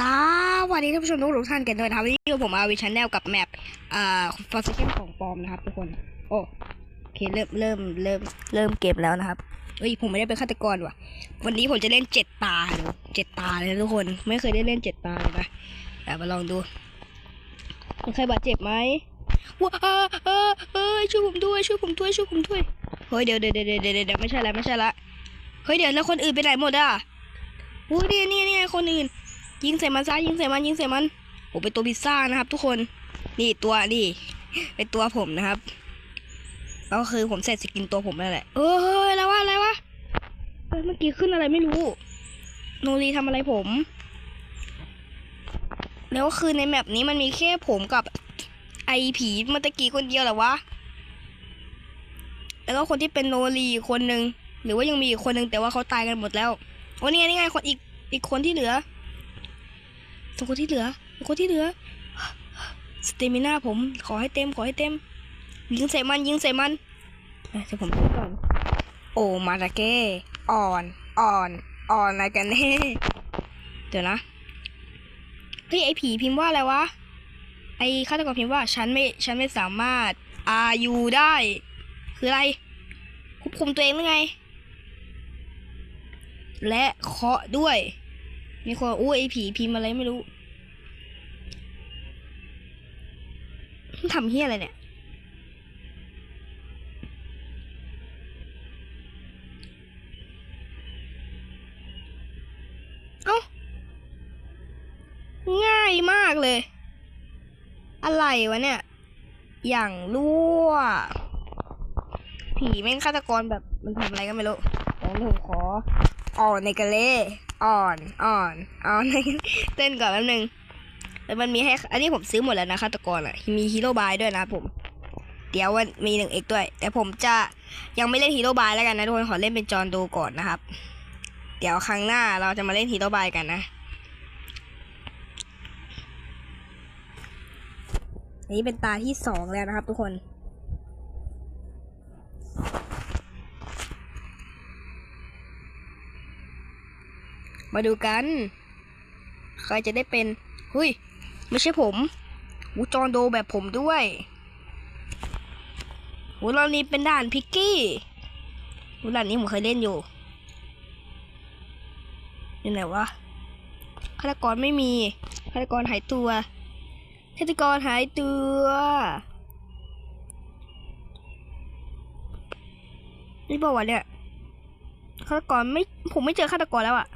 สวัสดีท่านผู้ชมทุกท่านกันด้วยนะครับวันนี้ผมอาวิชแนลกับแมปอ่าฟอร์ซิเกนของปลอมนะครับทุกคน โอ้โอเคเริ่มเริ่มเริ่มเริ่มเกมแล้วนะครับเอ้ยผมไม่ได้เป็นฆาตกรว่ะ วันนี้ผมจะเล่นเจ็ดตาเจ็ดตาเลยทุกคน ไม่เคยได้เล่นเจ็ดตาเลยนะแต่มาลองดูมีใครบาดเจ็บไหมว้าเออเออช่วยผมด้วยช่วยผมด้วยช่วยผมด้วยเฮ้ยเดี๋ยวเดี๋ยวเดี๋ยวเดี๋ยวไม่ใช่ละไม่ใช่ละเฮ้ยเดี๋ยวแล้วคนอื่นไปไหนหมดอะอุ้ยนี่นี่นี่คนอื่น ยิงใส่มันซะยิงใส่มันยิงใส่มันโอ้เป็นตัวพิซซ่านะครับ ทุกคนนี่ตัวนี่เป็นตัวผมนะครับก็คือผมเสร็จสกินตัวผมนั่นแหละเออเฮ้ยอะไรวะอะไรวะเมื่อกี้ขึ้นอะไรไม่รู้โนรีทำอะไรผม แล้วคือในแมปนี้มันมีแค่ผมกับไอผีเมื่อตะกี้คนเดียวเหรอวะแล้วก็คนที่เป็นโนรีคนนึงหรือว่ายังมีอีกคนนึงแต่ว่าเขาตายกันหมดแล้วโอ้นี่ไงนี่ไงคนอีกอีกคนที่เหลือ ตัวคนที่เหลือตัวคนที่เหลือสเตมิน่าผม ขอให้เต็ม ขอให้เต็ม ยิงใส่มัน ยิงใส่มันเดี๋ยวผมก่อน โอมาตาเก้อ่อน อ่อน อ่อนอะไรกันแน่ เดี๋ยวนะ เฮ้ย ไอผีพิมพ์ว่าอะไรวะ ไอฆาตกรพิมพ์ว่า ฉันไม่ ฉันไม่สามารถอายูได้ คืออะไร ควบคุมตัวเองหรือไง และเคาะด้วย มีคนอู้ไอผีพิมพ์อะไรไม่รู้ ทำเฮียอะไรเนี่ย เอ้า ง่ายมากเลย อะไรวะเนี่ย อย่างรั่ว ผีแม่งฆาตกรแบบมันทำอะไรก็ไม่รู้เดี๋ยวผมขออ่อนในกะเล่อ่อน อ่อน อ่อนในเต้นก่อนแป๊บนึง แต่มันมีให้ อันนี้ผมซื้อหมดแล้วนะฆาตกรอะ มีฮีโร่บายด้วยนะผม เดี๋ยววันมีหนึ่งเอกด้วย แต่ผมจะยังไม่เล่นฮีโร่บายแล้วกันนะทุกคน ขอเล่นเป็นจอนดูก่อนนะครับ เดี๋ยวครั้งหน้าเราจะมาเล่นฮีโร่บายกันนะอันนี้เป็นตาที่สองแล้วนะครับทุกคน มาดูกัน ใครจะได้เป็นเฮ้ย ไม่ใช่ผมวูจอนโดแบบผมด้วยวูเรานี้เป็นด่านพิกกี้วูด่านนี้ผมเคยเล่นอยู่อยู่ไหนวะฆาตกรไม่มีฆาตกรหายตัวฆาตกรหายตัวนี่บอกว่าเนี่ยฆาตกรไม่ผมไม่เจอฆาตกรแล้วอะ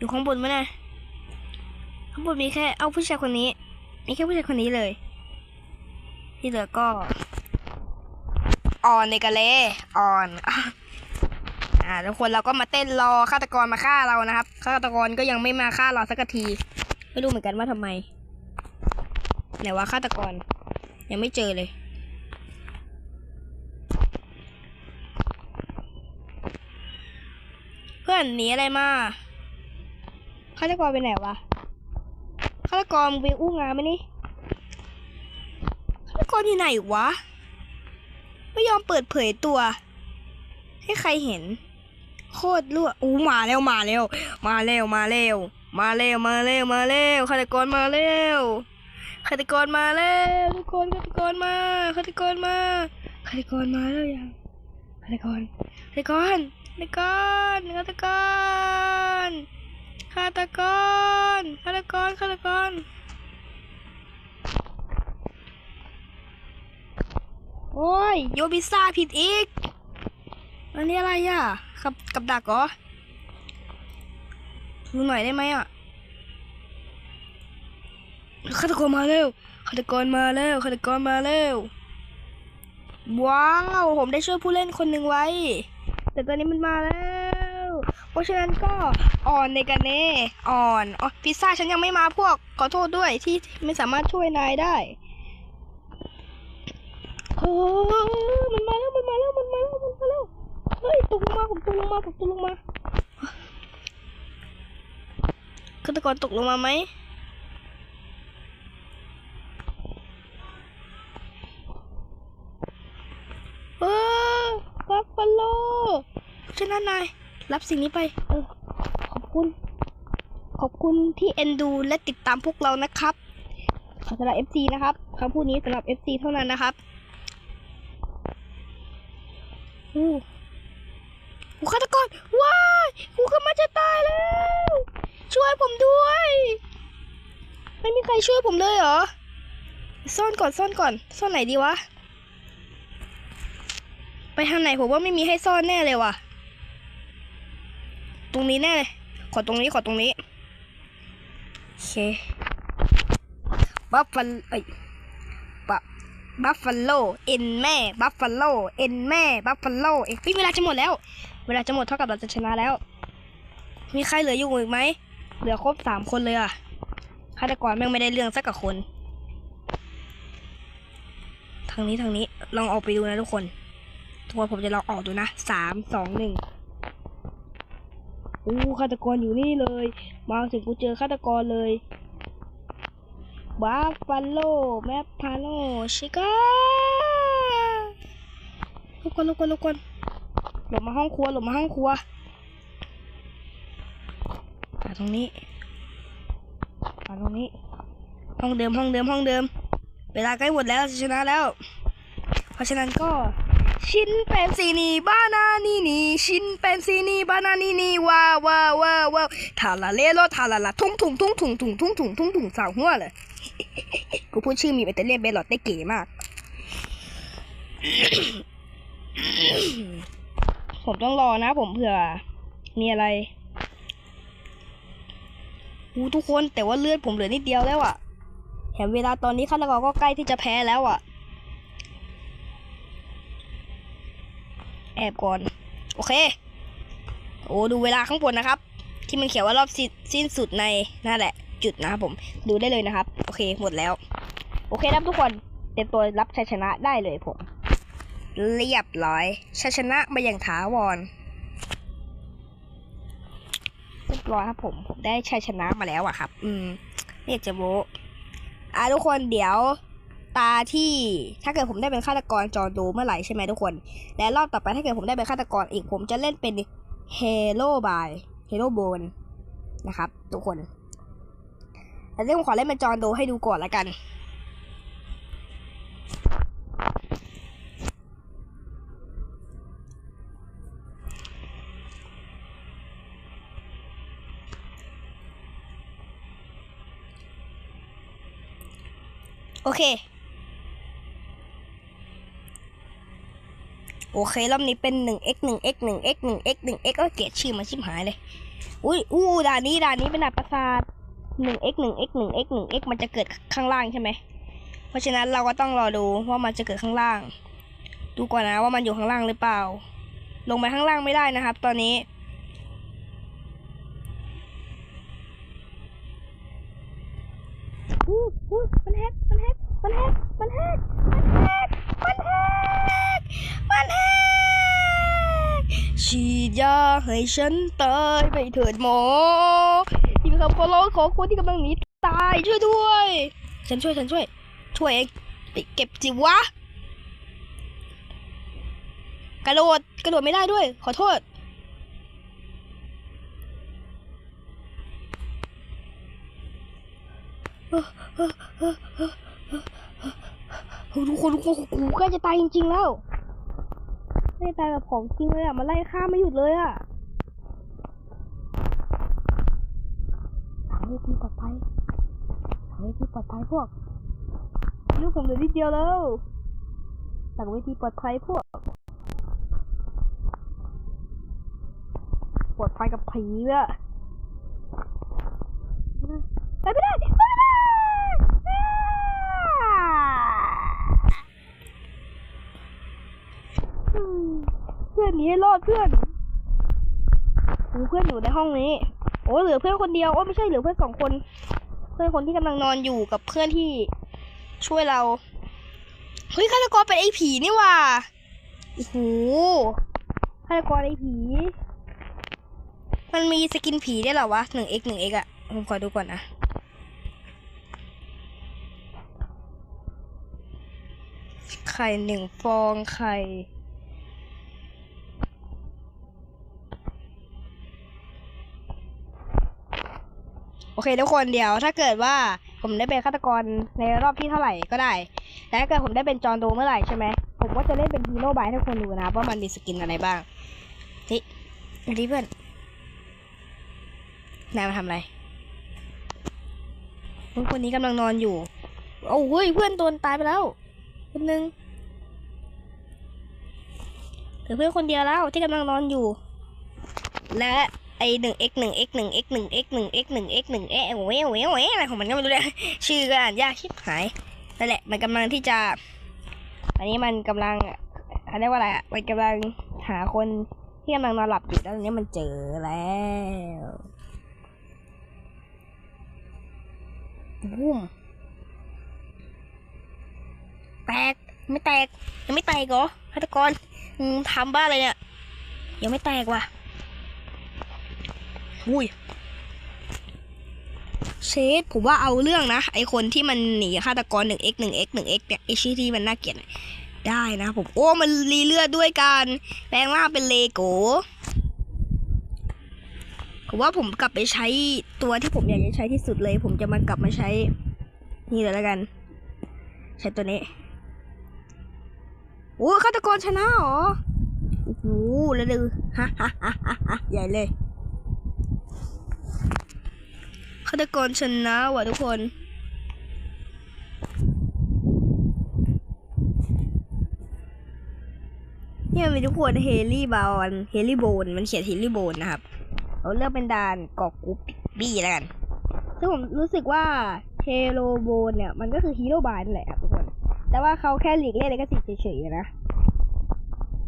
อยู่ข้างบนมั้ยนะข้างบนมีแค่เอาผู้ชายคนนี้ มีแค่ผู้ชายคนนี้เลย ที่เหลือก็อ่อนในกะเลอ่อนอ่าทุกคนเราก็มาเต้นรอฆาตกรมาฆ่าเรานะครับฆาตกรก็ยังไม่มาฆ่าเราสักที ไม่รู้เหมือนกันว่าทำไมไหนว่าฆาตกร ยังไม่เจอเลยเพื่อนหนีอะไรมา ฆาตกรไปไหนวะฆาตกรไปอู้งานไหมนี่ฆาตกรอยู่ไหนวะ ไม่ยอมเปิดเผยตัว ให้ใครเห็น โคตรรั่วอู้มาแล้วมาแล้ว มาแล้วมาแล้วมาแล้วมาแล้วมาแล้วฆาตกรมาแล้วฆาตกรมาแล้วทุกคนฆาตกรมาฆาตกรมาฆาตกรมาแล้วยังฆาตกรฆาตกรฆาตกรฆาตกร ฆาตกรฆาตกรฆาตกรโอ้ยโยบิซ่าผิดอีกอันนี้อะไรอะกับกับดักเหรอดูหน่อยได้ไหมอะฆาตกรมาเร็วฆาตกรมาเร็วฆาตกรมาเร็วว้าวผมได้ช่วยผู้เล่นคนหนึ่งไว้ แต่ตอนนี้มันมาแล้ว เพราะฉะนั้นก็อ่อนในกันเน่อ่อนอ๋อพิซซ่าฉันยังไม่มาพวกขอโทษด้วยที่ไม่สามารถช่วยนายได้เฮ้มันมาแล้วมันมาแล้วมันมาแล้วมันมาแล้วเฮ้ยตกลงมาผมตกลงมาผมตกลงมาฆาตกรตกลงมาไหมเออบัฟฟาโลฉะนั้นนาย รับสิ่งนี้ไปเออขอบคุณ ขอบคุณที่เอ็นดูและติดตามพวกเรานะครับขอสำหรับ FC นะครับคำพูดนี้สำหรับ FC เท่านั้นนะครับอู้หูฆาตกรว้ายหูกำลังจะตายแล้ว ช่วยผมด้วย ไม่มีใครช่วยผมเลยเหรอ ซ่อนก่อนซ่อนก่อน ซ่อนไหนดีวะ ไปทางไหนผมว่าไม่มีให้ซ่อนแน่เลยว่ะ ตรงนี้แน่เลย ขอตรงนี้ ขอตรงนี้ โอเค บัฟฟัลเอ้ยบัฟบัฟฟาโล เอ็นแม่ บัฟฟาโล เอ็นแม่ บัฟฟาโลเอ็เฮ้ยเวลาจะหมดแล้ว เวลาจะหมดเท่ากับเราจะชนะแล้ว มีใครเหลืออยู่อีกไหม เหลือครบสามคนเลยอะฆาตกรแม่งไม่ได้เรื่องสักกับคน ทางนี้ทางนี้ ลองออกไปดูนะทุกคน ทุกคนผมจะลองออกดูนะสาม สอง หนึ่ง อู้ฆาตกรอยู่นี่เลย มาถึงกูเจอฆาตกรเลยบัฟฟาโลแมปพาโลชิก้าลุกก่อนลุกก่อนลุกก่อนหลบมาห้องครัวหลบมาห้องครัวหาตรงนี้หาตรงนี้ ห้องเดิมห้องเดิมห้องเดิม เวลาใกล้หมดแล้วชนะแล้ว เพราะฉะนั้นก็ ชินเป็นซีนีบานานีนีชินเป็นซีนีบานานีนีว้าวว้าวว้าวว้าวทาลาเลโลทาลาลาทุ่งทุ่งทุ่งทุ่งทุ่งทุ่งทุ่งทุ่งทุ่งสาวหัวเลยกูพูดชื่อมีเบตเตอร์เลียนเบลลอดได้เก๋มาก ผมต้องรอนะผมเผื่อ มีอะไรอู้ทุกคนแต่ว่าเลือดผมเหลือนิดเดียวแล้วอะแถมเวลาตอนนี้ฆาตกรก็ใกล้ที่จะแพ้แล้วอะ แอบก่อน โอเค โอ้ดูเวลาข้างบนนะครับ ที่มันเขียนว่ารอบสิ้นสิ้นสุดในนั่นแหละ จุดนะครับผม ดูได้เลยนะครับ โอเคหมดแล้ว โอเคครับทุกคนเตรียมตัวรับชัยชนะได้เลยผม เรียบร้อยชัยชนะมาอย่างถาวรเรียบร้อยครับผมผมได้ชัยชนะมาแล้วอะครับ อืมไม่ยกจะโบอะทุกคนเดี๋ยว ตาที่ถ้าเกิดผมได้เป็นฆาตกรจอโดเมื่อไหร่ใช่ไหมทุกคน และรอบต่อไปถ้าเกิดผมได้เป็นฆาตกรอีกผมจะเล่นเป็นเฮโร่บายเฮโร่โบนนะครับ ทุกคนแต่เรื่องขอเล่นเป็นจอโดให้ดูก่อนละกันโอเค โอเครอบนี้เป็น 1x 1x 1x 1x 1x ก็เกลียดชื่อมันชิบหายเลย อุ้ยอู้ด่านนี้ด่านนี้เป็นด่านประสาท 1x 1x 1x 1x มันจะเกิดข้างล่างใช่ไหม เพราะฉะนั้นเราก็ต้องรอดูว่ามันจะเกิดข้างล่าง ดูก่อนนะว่ามันอยู่ข้างล่างหรือเปล่า ลงไปข้างล่างไม่ได้นะครับ ตอนนี้อู้อู้มันแฮกมันแฮกมันแฮกมันแฮกมันแฮกมันแฮก มันฉีดยาให้ฉันตายไปเถิดหมอที่มีคำขอร้องขอคนที่กำลังหนีตายช่วยด้วย ฉันช่วยฉันช่วย ช่วยเองไปเก็บจิวะ กระโดดกระโดดไม่ได้ด้วย ขอโทษ ทุกคนทุกคนกูใกล้จะตายจริง ๆ แล้ว ใกล้จะตายแบบของจริงเลยอะมันไล่ฆ่าไม่หยุดเลยอะหาเวทีปลอดภัยหาเวทีปลอดภัยพวกลูกผมเหลือนิดเดียวแล้วสั่งเวทีปลอดภัยพวกปลอดภัยกับผีเลยอะไปไม่ได้ไปไม่ได้อืมเพื่อน หนีให้รอดเพื่อนโอ้เพื่อนอยู่ในห้องนี้ โอ้เหลือเพื่อนคนเดียวโอ้ไม่ใช่เหลือเพื่อนสองคน เพื่อนคนที่กำลังนอนอยู่กับเพื่อนที่ช่วยเราเฮ้ยฆาตกรเป็นไอ้ผีนี่ว่าโอ้โหฆาตกรไอ้ผี มันมีสกินผีได้หรอวะหนึ่ง x หนึ่ง x อะผมขอดูก่อนนะไข่หนึ่งฟองไข่ เคทุกคนเดี๋ยวถ้าเกิดว่าผมได้เป็นฆาตกรในรอบที่เท่าไหร่ก็ได้แต่ถ้าเกิดผมได้เป็นจอห์นโดเมื่อไหร่ใช่ไหมผมก็จะเล่นเป็นฮีโร่บายให้ทุกคนดูนะครับว่ามันมีสกินอะไรบ้างทินี่เพื่อนนายมาทำอะไรเพื่อนคนนี้กำลังนอนอยู่โอ้ยเพื่อนตัวตายไปแล้วคนนึงเหลือเพื่อนคนเดียวแล้วที่กำลังนอนอยู่ และ ไอหนึ่ง x หนึ่ง x หนึ่ง x หนึ่ง x หนึ่ง x หนึ่ง x หนึ่งเอ๊ะเว้ยเว้ยเว้ยอะไรของมันก็ไม่รู้เลยชื่อก็อ่านยากชิบหายนั่นแหละ มันกำลังที่จะ อันนี้มันกำลังอันเรียกว่าอะไรอะมันกำลังหาคนที่กำลังนอนหลับอยู่แล้วตอนนี้มันเจอแล้วบุ้มแตกไม่แตกยังไม่แตกเหรอฆาตกรมึงทำบ้าอะไรเนี่ยยังไม่แตกว่ะ อุ้ยเชดผมว่าเอาเรื่องนะ ไอคนที่มันหนีฆาตกรหนึ่ง x หนึ่ง x หนึ่ง x เนี่ยไอชื่อที่มันน่าเกลียดได้นะผม โอ้ มันรีเลือดด้วยกันแปลงร่างเป็นเลโก้ผมว่าผมกลับไปใช้ตัวที่ผมอยากจะใช้ที่สุดเลย ผมจะมากลับมาใช้ นี่เลยแล้วกัน ใช้ตัวนี้ โอ้ฆาตกรชนะเหรอโอ้โหแล้วดูฮ่าฮ่าฮ่าฮ่าใหญ่เลย ฆาตกรชนะว่ะทุกคนเนี่ยมีทุกคนเฮลี่บาลเฮลี่โบนมันเขียนเฮลี่โบนนะครับเราเลือกเป็นด่านกอกกุ๊ปบี้แล้วกันซึ่งผมรู้สึกว่าเฮโลโบนเนี่ย มันก็คือฮีโร่บานแหละครับทุกคน แต่ว่าเขาแค่หลีกเลี่ยงเลยก็สิเฉยๆนะ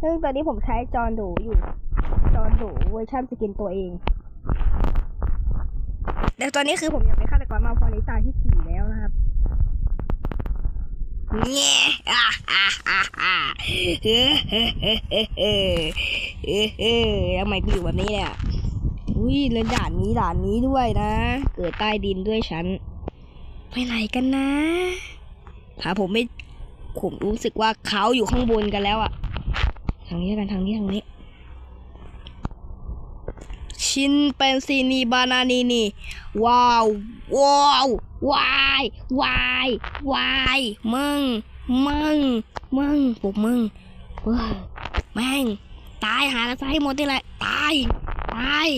ซึ่งตอนนี้ผมใช้จอนโดอยู่ จอนโดเวอร์ชันสกินตัวเอง แต่ตอนนี้คือผมยังเป็นฆาตกรมาพอในตาที่สี่แล้วนะครับเงี้ยอะอะอะอะเฮ้เฮ้เฮ้เฮ้เฮ้ทำไมกูอยู่แบบนี้เนี่ยอุ้ยแล้วด่านนี้ด่านนี้ด้วยนะ เกิดใต้ดินด้วยฉันไปไหนกันนะหาผมไม่ผมรู้สึกว่าเขาอยู่ข้างบนกันแล้วอะทางนี้กันทางนี้ทางนี้ ชินเป็นซีนีบานานีนีว้าวว้าววายวายวายมึงมึงมึงพวกมึงเว้ยแม่งตายหากันซะให้หมดนี่แหละตายตาย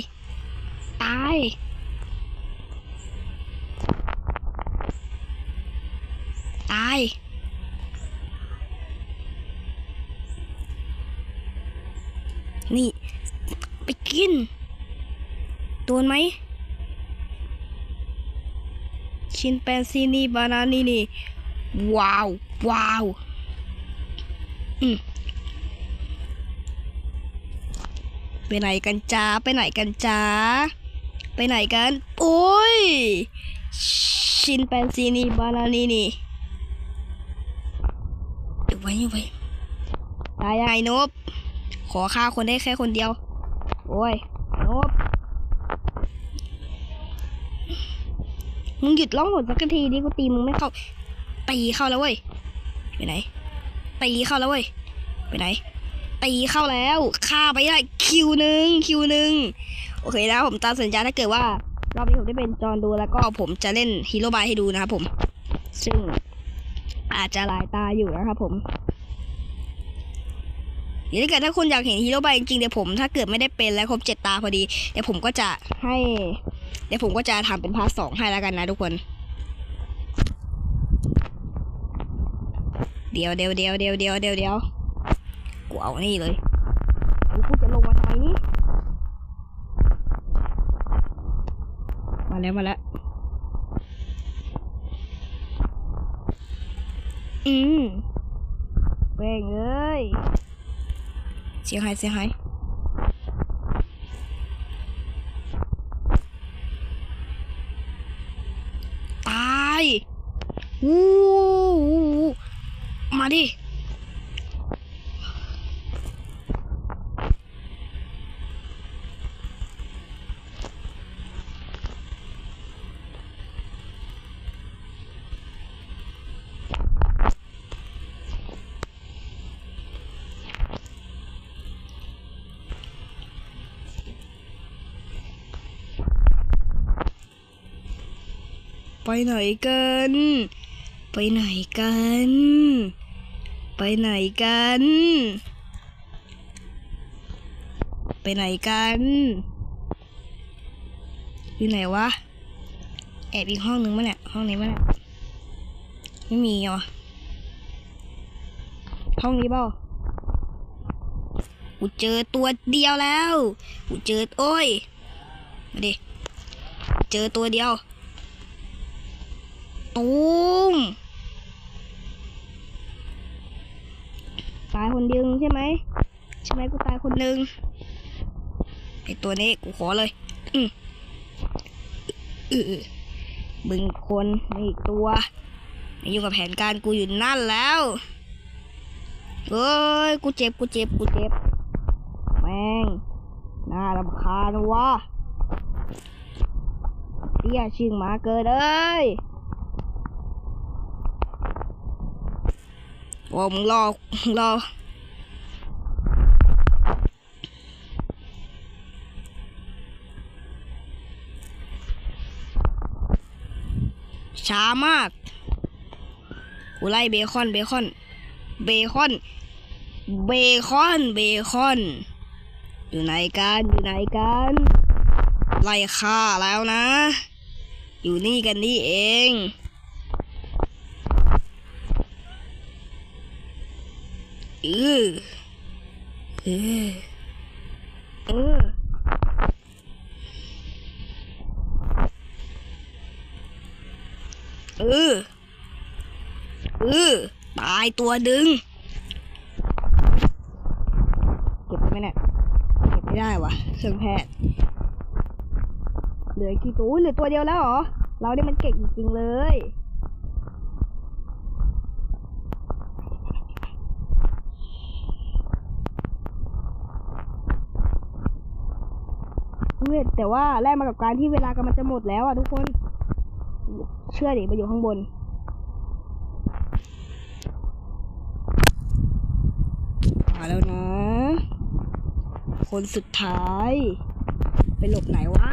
ตายตายนี่ ไปกิน โดนไหม ชินแปนซีนีบานานีนี่ ว้าว ว้าว อืมไปไหนกันจ้า ไปไหนกันจ้า ไปไหนกัน โอ้ย ชินแปนซีนีบานานีนี่เดี๋ยวไว้เดี๋ยวไว้ตายยังไงนบ ขอฆ่าคนได้แค่คนเดียว โอ้ยนบ มึงหยุดร้องหนสักทีดิกูตีมึงไม่เข้าตีเข้าแล้วเว้ยไปไหนตีเข้าแล้วเว้ยไปไหนตีเข้าแล้วฆ่าไปได้คิวหนึ่งคิวหนึ่งโอเคนะผมตามสัญญาถ้าเกิดว่ารอบนี้ผมได้เป็นจอนดูแล้วก็ผมจะเล่นฮีโร่บายให้ดูนะครับผม ซึ่งอาจจะหลายตาอยู่นะครับผมเดี๋ยวถ้าเกิดถ้าคุณอยากเห็นฮีโร่บายจริงๆเดี๋ยวผมถ้าเกิดไม่ได้เป็นแล้วครบเจ็ดตาพอดีเดี๋ยวผมก็จะให้ เดี๋ยวผมก็จะทำเป็นพาร์ทสองให้แล้วกันนะทุกคน เดี๋ยวเดี๋ยวเดี๋ยวเดี๋ยวเดี๋ยวเดี๋ยวเดี๋ยวกูเอานี่เลยกูกูจะลงมาทำไมนี่ มาแล้วมาแล้ว อืมเป้งเอ้ยเสียงหายเสียงหาย ดิ ไปไหนกัน ไปไหนกัน ไปไหนกัน ไปไหนกัน อยู่ไหนวะ แอบอีกห้องนึงมั้ยเนี่ย ห้องนี้มั้ยเนี่ย ไม่มีเหรอ ห้องนี้เปล่าูเจอตัวเดียวแล้วกูเจอโอ้ย มาดิ เจอตัวเดียว ตูม ตายคนเดียวใช่ไหมใช่ไหมกูตายคนหนึ่งไอตัวนี้กูขอเลย อืมอือบึงคนนี่อีกตัวไม่ยุ่งกับแผนการกูอยู่นั่นแล้วเอ้ยกูเจ็บกูเจ็บกูเจ็บแม่งน่ารำคาญวะเตี้ยชิงหมาเกิดเอ้ย โอ้มึงรอมึงรอช้ามากกูไล่เบคอน เบคอน เบคอน เบคอน เบคอน อยู่ไหนกัน อยู่ไหนกัน ไล่ฆ่าแล้วนะ อยู่นี่กันนี่เอง เออเออเออเออเออตายตัวดึง เก็บไหมเนี่ยเก็บไม่ได้วะเครื่องแพทย์เหลือกี่ตัวเหลือตัวเดียวแล้วเหรอ เราเนี่ยมันเก่งจริงๆเลย เว้ยแต่ว่าแลกมากับการที่เวลากำลังจะหมดแล้วอะทุกคน เชื่อดิไปอยู่ข้างบน มาแล้วนะ คนสุดท้าย ไปหลบไหนวะ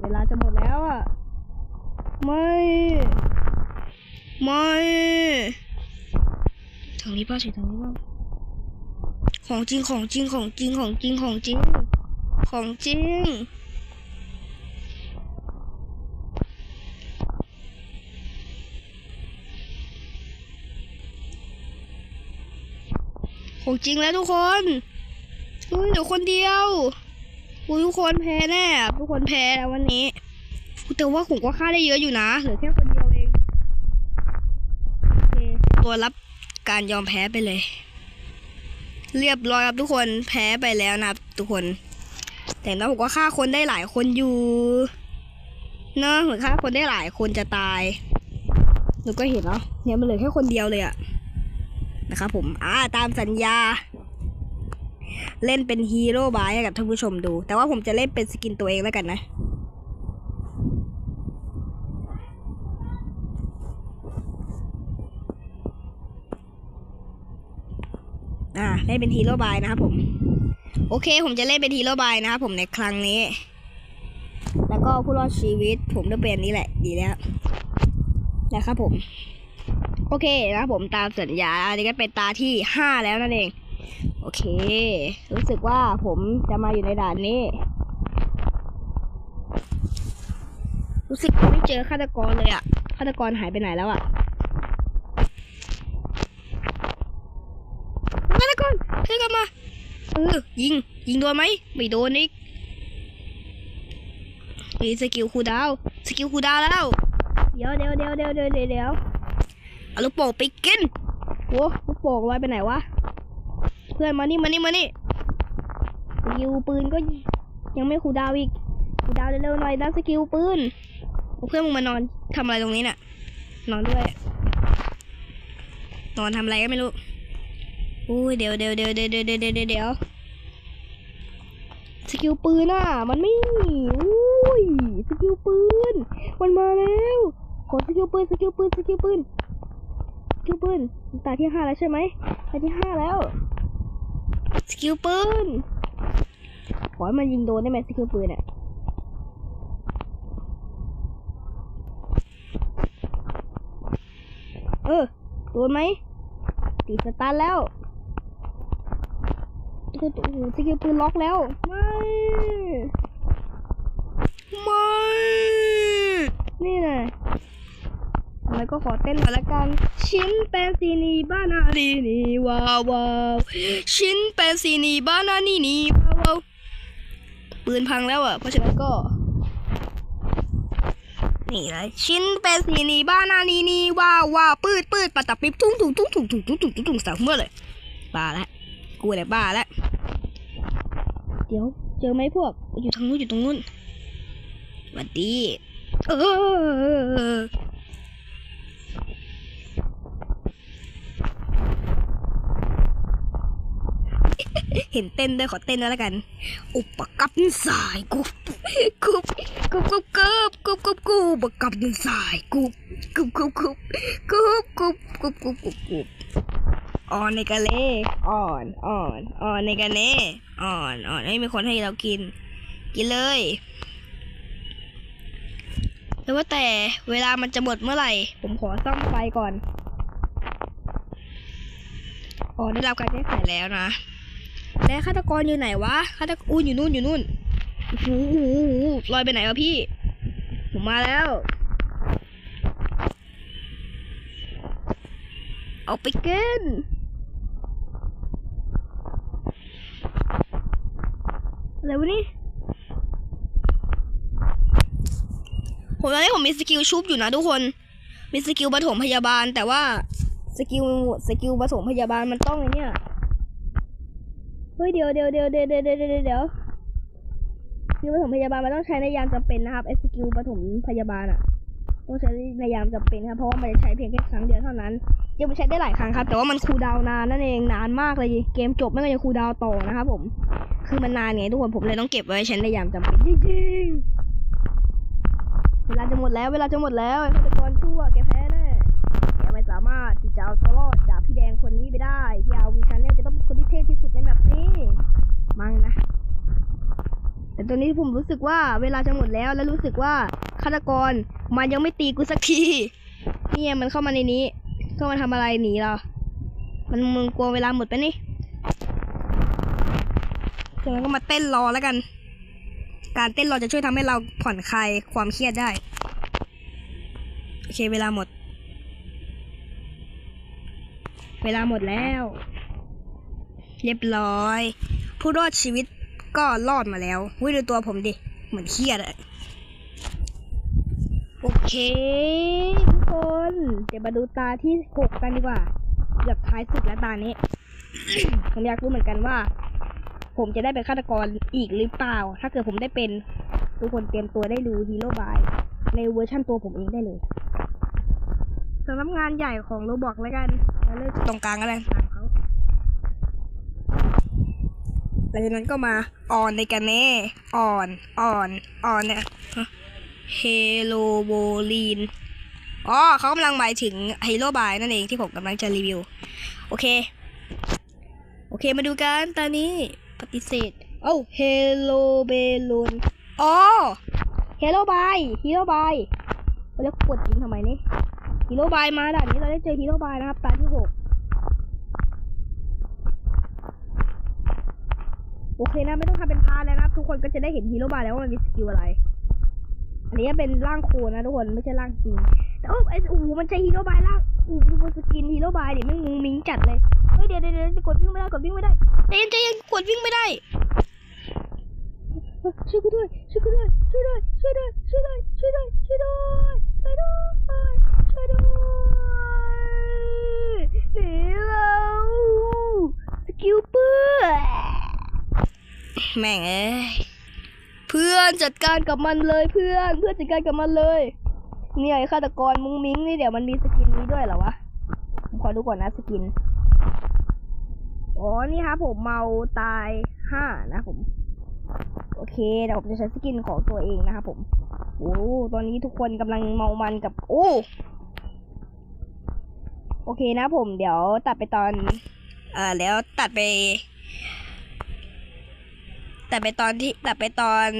เวลาจะหมดแล้วอะ ไม่ ไม่ทางนี้ป่ะสิทางนี้ป่ะ ของจริงของจริงของจริงของจริงของจริง ของจริง ของจริงแล้วทุกคนอุ้ยเหลือคนเดียวอุ้ยทุกคนแพ้แน่อะทุกคนแพ้แล้ววันนี้แต่ว่าผมก็ฆ่าได้เยอะอยู่นะเหลือแค่คนเดียวเองโอเคตัวรับการยอมแพ้ไปเลย เรียบร้อยครับทุกคนแพ้ไปแล้วนะครับ ทุกคน แต่แล้วผมก็ฆ่าคนได้หลายคนอยู่เนอะเหมือนฆ่าคนได้หลายคนจะตายหนูก็เห็นเนาะเนี่ยมันเหลือแค่คนเดียวเลยอะนะครับผมอ่าตามสัญญา เล่นเป็นฮีโร่บายให้กับท่านผู้ชมดู แต่ว่าผมจะเล่นเป็นสกินตัวเองแล้วกันนะ เล่นเป็นฮีโร่บายนะครับผม โอเค ผมจะเล่นเป็นฮีโร่บายนะครับผมในครั้งนี้ แล้วก็ผู้รอดชีวิต ผมจะเป็นนนี้แหละ ดีแล้วนะครับผม โอเคนะครับผมตามสัญญา อันนี้ก็เป็นตาที่ห้าแล้วนั่นเอง โอเค รู้สึกว่าผมจะมาอยู่ในด่านนี้ รู้สึกไม่เจอฆาตกรเลยอะฆาตกรหายไปไหนแล้วอะฆาตกร เฮ้ยกลับมาเออยิง ยิงโดนไหมไม่โดนอีกนี่สกิลคูลดาวน์สกิลคูลดาวน์แล้ว เดี๋ยวเดี๋ยวเดี๋ยวเดี๋ยวเดี๋ยวเดี๋ยวเอาลูกโป่งไปกินโอ้ลูกโป่งลอยไปไหนวะ เพื่อนมานี่มานี่มานี่สกิลปืนก็ยังไม่คูลดาวน์อีกคูลดาวน์เร็วๆหน่อยแล้วสกิลปืนโอ้เพื่อนมึงมานอนทำอะไรตรงนี้น่ะนอนด้วย นอนทำอะไรก็ไม่รู้ อุ้ยเดี๋ยวเดี๋ยวเดี๋ยวเดี๋ยวเดี๋ยวเดี๋ยวเดี๋ยวสกิลปืนอะ มันไม่อุ้ยสกิลปืน มันมาแล้วขอสกิลปืนสกิลปืนสกิลปืนสกิลปืนตาที่ห้าแล้วใช่ไหมตาที่ห้าแล้วสกิลปืนขอให้มันยิงโดนได้ไหมสกิลปืนอะเออโดนไหมตีสตาร์แล้ว โอ้โหสกิลปืนล็อกแล้ว ไม่ ไม่ นี่นะแล้วก็ขอเต้นหน่อยละกัน ชินแปนซีนีบ้านาลีนีว้าววาวชินแปนซีนีบ้านานีนีว้าววาวปืนพังแล้วอะ เพราะฉะนั้นก็ นี่เลยชิ้นเป็นสีนีบ้านานีนีว้าววาวปืดปืดปะตับปิ๊บตุ้งตุ้งตุ้งตุ้งตุ้งตุ้งตุ้งตุ้งสามเมื่อเลยบ้าละ กูเลยบ้าละเดี๋ยว เจอไหมพวก อยู่ทางนู้นอยู่ตรงนู้นสวัสดี เออเห็นเต้นด้วยขอเต้นแล้วกัน อุปกับสายกุบกุบกุบกุบกุบกุบกุบกุบอุปกับสายกุบกุบกุบกุบกุบกุบกุบกุบกุบกุบ อ่อนในกะเลอ่อนอ่อนอ่อนในกะเน่อ่อนอ่อนไม่มีคนให้เรากิน กินเลยแต่ว่าแต่เวลามันจะหมดเมื่อไหร่ ผมขอซ่อมไฟก่อนอ๋อได้รับการแก้ไขแล้วนะ แล้วฆาตกรอยู่ไหนวะฆาตกรอู้อยู่นู่นอยู่นู่นโอ้โหลอยไปไหนวะพี่ ผมมาแล้ว เอาไปกิน อะไรวะนี่ผมตอนนี้ผมมีสกิลชุบอยู่นะทุกคน มีสกิลปฐมพยาบาล แต่ว่าสกิลสกิลปฐมพยาบาลมันต้องไอเนี่ย เฮ้ยเดี๋ยวเดี๋ยวเดี๋ยวเดี๋ยวเดี๋ยวเดี๋ยวเดี๋ยวสกิลปฐมพยาบาลมันต้องใช้ในยามจำเป็นนะครับไอสกิลปฐมพยาบาลอะต้องใช้ในยามจำเป็นครับเพราะว่ามันจะใช้เพียงแค่ครั้งเดียวเท่านั้น ยังไม่ใช้ได้หลายครั้งครับ แต่ว่ามันคูดาวนานนั่นเองนานมากเลย เกมจบไม่ก็ยังคูดาวต่อนะครับผม คือมันนานไงทุกคนผมเลยต้องเก็บไว้ใช้ในยามจำเป็นจริงๆเวลาจะหมดแล้วเวลาจะหมดแล้วไอ้ฆาตกรชั่วแกแพ้แน่แกไม่สามารถที่จะเอาตัวรอดจากพี่แดงคนนี้ไปได้ที่อาวีชันเนี่ยจะต้องเป็นคนที่เท่ที่สุดในแบบนี้มั้งนะแต่ตอนนี้ผมรู้สึกว่าเวลาจะหมดแล้วแล้วรู้สึกว่าฆาตกรมันยังไม่ตีกูสักทีเนี่ยมันเข้ามาในนี้ เข้ามาทำอะไรหนีเรามันมึงกลัวเวลาหมดไปนี่ฉะนั้นก็มาเต้นรอแล้วกัน การเต้นรอจะช่วยทำให้เราผ่อนคลายความเครียดได้ โอเคเวลาหมด เวลาหมดแล้ว เรียบร้อย ผู้รอดชีวิตก็รอดมาแล้ววิดูตัวผมดิ เหมือนเครียดอะโอเค คน เดี๋ยวมาดูตาที่หกกันดีกว่าเกือบท้ายสุดแล้วตานี้ ผมอยากรู้เหมือนกันว่า ผมจะได้เป็นฆาตกรอีกหรือเปล่า ถ้าเกิดผมได้เป็นทุกคนเตรียมตัวได้ดูฮีโร่บาย ในเวอร์ชั่นตัวผมเองได้เลยสำหรับงานใหญ่ของโรบอกแล้วกันแล้วเลือกตรงกลางก็ได้ตามเขาหลังจากนั้นก็มาออนในกันแน่ออนออนออนเนี่ยเฮโลโบลีน อ๋อเขากำลังหมายถึงฮีโร่บายนั่นเองที่ผมกำลังจะรีวิว โอเค โอเคมาดูกันตอนนี้ปฏิเสธ เอ้าเฮโลเบลูนอ๋อเฮโลบายฮีโร่บายแล้วกดยิงทำไมนี่ฮีโร่บายมาด่านนี้เราได้เจอฮีโร่บายนะครับตาที่หกโอเคนะไม่ต้องทำเป็นพาร์ทแล้วนะทุกคนก็จะได้เห็นฮีโร่บายแล้วว่ามันมีสกิลอะไร อันนี้เป็นร่างโคนะทุกคนไม่ใช่ร่างจริง โอ้ไอ้โอ้โหมันใช่ฮีโร่บายร่างโอ้โหดูบนสกินฮีโร่บายเดี๋ยวมันงงมิงจัดเลยเฮ้ยเดี๋ยวเดี๋ยวเดี๋ยวกดวิ่งไม่ได้กดวิ่งไม่ได้ใจเย็นใจเย็นกดวิ่งไม่ได้ช่วยกูด้วยช่วยกูด้วยช่วยด้วยช่วยด้วยช่วยด้วยช่วยด้วยช่วยด้วยช่วยด้วยช่วยด้วยหนีเราสกิลเปื้อแม่งเอ้ยเพื่อนจัดการกับมันเลยเพื่อน เพื่อนจัดการกับมันเลยเนี่ยไอ้ฆาตกรมุ้งมิ้งนี่เดี๋ยวมันมีสกินนี้ด้วยเหรอวะผมขอดูก่อนนะสกิน อ๋อ นี่ครับผมเมาตายห้านะผม โอเคเดี๋ยวผมจะใช้สกินของตัวเองนะครับผม โอ้ ตอนนี้ทุกคนกำลังเมามันกับ โอ้โอเคนะผมเดี๋ยวตัดไปตอนเอ่อแล้วตัดไปแต่ไปตอนที่แต่ไปตอน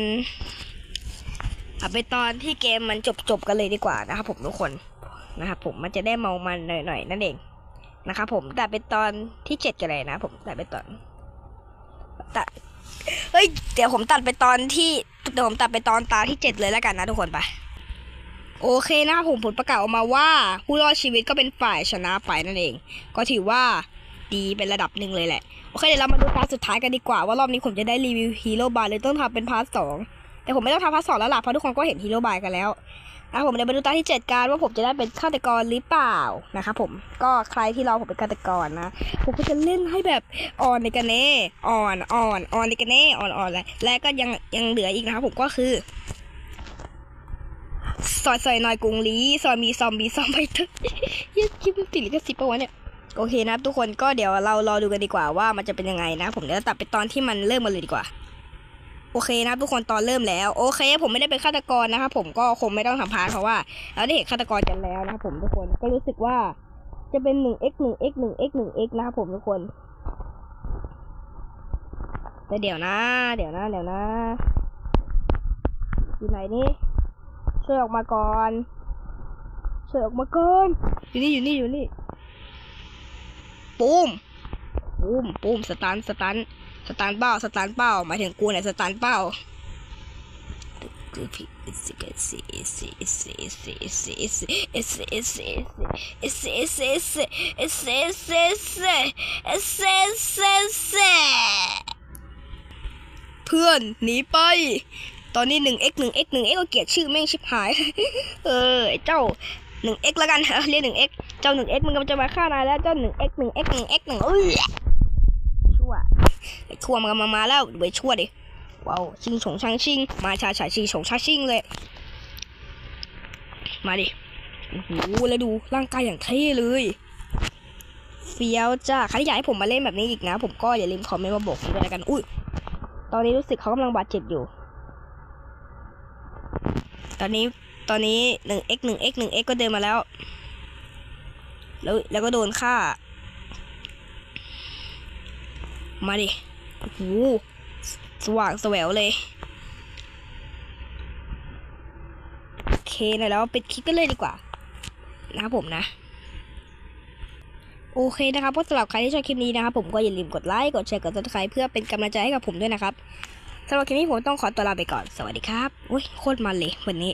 แต่ไปตอนที่เกมมันจบจบๆกันเลยดีกว่านะครับผมทุกคนนะครับผมมันจะได้เมามันหน่อยๆนั่นเองนะครับผมแต่เป็นตอนที่เจ็ดกันเลยนะผมแต่เป็นตอนตัดเฮ้ยเดี๋ยวผมตัดไปตอนที่เดี๋ยวผมตัดไปตอนตาที่เจ็ดเลยแล้วกันนะทุกคนไปโอเคนะครับผมผลประกาศออกมาว่าผู้รอดชีวิตก็เป็นฝ่ายชนะไปนั่นเอง ก็ถือว่าดีเป็นระดับหนึ่งเลยแหละ โอเคเดี๋ยวเรามาดูพาร์ทสุดท้ายกันดีกว่าว่ารอบนี้ผมจะได้รีวิวฮีโร่บายเลยต้องทำเป็นพาร์ทสอง แต่ผมไม่ต้องทำพาร์ทสองแล้วล่ะเพราะทุกคนก็เห็นฮีโร่บายกันแล้วนะผมเดี๋ยวมาดูตาที่เจ็ดกันว่าผมจะได้เป็นฆาตกรหรือเปล่านะครับผมก็ใครที่รอผมเป็นฆาตกรนะ ผมก็จะเล่นให้แบบอ่อนในกันเน่อ่อนอ่อนอ่อนในกันเน่อ่อนอ่อนและและก็ยังยังเหลืออีกนะครับผมก็คือซอยซอยหน่อยกรุงลีซอยมีซอมบี้ซอมไปเถอะเหี้ยคิดมันติดลิขสิทธิ์ปะวะเนี่ยโอเคนะครับทุกคนก็เดี๋ยวเรารอดูกันดีกว่าว่ามันจะเป็นยังไงนะ ผมเดี๋ยวตัดไปตอนที่มันเริ่มมาเลยดีกว่า โอเคนะทุกคนตอนเริ่มแล้วโอเค ผมไม่ได้เป็นฆาตกรนะครับผมก็คงไม่ต้องทำพาร์ทเพราะว่าเราได้เห็นฆาตกรกันแล้วนะครับผมทุกคนก็รู้สึกว่าจะเป็นหนึ่ง x หนึ่ง x หนึ่ง x หนึ่ง x นะครับผมทุกคน แต่เดี๋ยวนะ เดี๋ยวนะ เดี๋ยวนะอยู่ไหนนี่ช่วยออกมาก่อนช่วยออกมาก่อนอยู่นี่อยู่นี่อยู่นี่ ปูมปูมปูมสตันสตัน สตันเป้าสตันเป้าหมายถึงกูเนี่ยสตันเป้าเพื่อนหนีไป ตอนนี้หนึ่ง x หนึ่ง x หนึ่ง x ก็เกลียดชื่อแม่งชิบหาย เออเจ้าหนึ่ง x แล้วกันเออเรียกหนึ่ง x เจ้าหนึ่ง x มันกำลังจะมาฆ่านายแล้วเจ้าหนึ่ง x หนึ่ง x หนึ่ง x หนึ่งเอ้ยชั่ว ไอ้ชั่วมันกำลังมาแล้วดูไอชั่วดิว้าวชิงฉงช่างชิง มาชาชาชิงฉงช่างชิงเลย มาดิโอ้โหแล้วดูร่างกายอย่างเท่เลยเฟี้ยวจ้าใครอยากให้ผมมาเล่นแบบนี้อีกนะ ผมก็อย่าลืมคอมเมนต์มาบอกผมด้วยล้วกัน อุ้ย ตอนนี้รู้สึกเขากำลังบาดเจ็บอยู่ ตอนนี้ ตอนนี้หนึ่ง x หนึ่ง x หนึ่ง x ก็เดินมาแล้ว แล้ว แล้วก็โดนฆ่า มาดิ โอ้โหสว่างแสววเลย โอเคนะแล้วปิดคลิปกันเลยดีกว่า นะครับผมนะ โอเคนะครับก็สำหรับใครที่ชอบคลิปนี้นะครับผมก็อย่าลืมกดไลค์กดแชร์กด subscribe เพื่อเป็นกำลังใจให้กับผมด้วยนะครับสำหรับคลิปนี้ผมต้องขอตัวลาไปก่อน สวัสดีครับ อุ้ยโคตรมันเลยวันนี้